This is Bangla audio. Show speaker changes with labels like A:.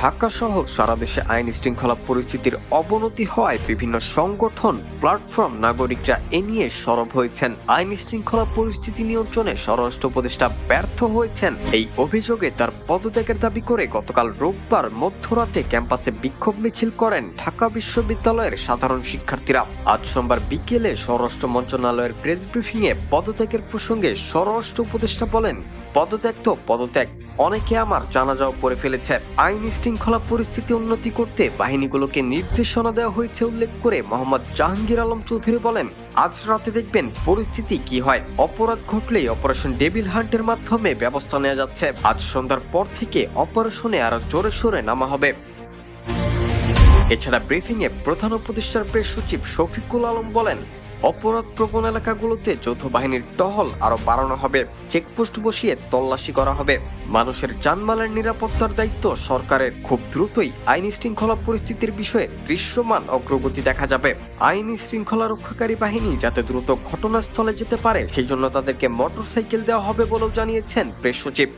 A: ঢাকা সহ সারা দেশে আইন শৃঙ্খলা পরিস্থিতির অবনতি হওয়ায় বিভিন্ন সংগঠন প্ল্যাটফর্ম নাগরিকরা এ নিয়ে সরব হয়েছেন। আইন শৃঙ্খলা পরিস্থিতি নিয়ন্ত্রণে স্বরাষ্ট্র উপদেষ্টা ব্যর্থ হয়েছেন। এই অভিযোগে তার পদত্যাগের দাবি করে গতকাল রোববার মধ্যরাতে ক্যাম্পাসে বিক্ষোভ মিছিল করেন ঢাকা বিশ্ববিদ্যালয়ের সাধারণ শিক্ষার্থীরা। আজ সোমবার বিকেলে স্বরাষ্ট্র মন্ত্রণালয়ের প্রেস ব্রিফিংয়ে পদত্যাগের প্রসঙ্গে স্বরাষ্ট্র উপদেষ্টা বলেন, পদত্যাগ তো পদত্যাগ অনেকে আমার জানাজাও করে ফেলেছে আইন শৃঙ্খলা পরিস্থিতি উন্নতি করতে বাহিনীগুলোকে নির্দেশনা দেওয়া হয়েছে উল্লেখ করে মোহাম্মদ জাহাঙ্গীর আলম চৌধুরী বলেন, আজ রাতে দেখবেন পরিস্থিতি কি হয়। অপরাধ ঘটলেই অপারেশন ডেভিল হান্টের মাধ্যমে ব্যবস্থা নেওয়া যাচ্ছে। আজ সন্ধ্যার পর থেকে অপারেশনে আরও জোরে সোরে নামা হবে। এছাড়া ব্রিফিংয়ে প্রধান উপদেষ্টার প্রেস সচিব শফিকুল আলম বলেন অপরাধ প্রবণ এলাকাগুলোতে যৌথ বাহিনীর টহল আরও বাড়ানো হবে। চেকপোস্ট বসিয়ে তল্লাশি করা হবে। মানুষের জানমালের নিরাপত্তার দায়িত্ব সরকারের। খুব দ্রুতই আইন শৃঙ্খলা পরিস্থিতির বিষয়ে দৃশ্যমান অগ্রগতি দেখা যাবে। আইন শৃঙ্খলা রক্ষাকারী বাহিনী যাতে দ্রুত ঘটনাস্থলে যেতে পারে সেই জন্য তাদেরকে মোটরসাইকেল দেওয়া হবে বলেও জানিয়েছেন প্রেস সচিব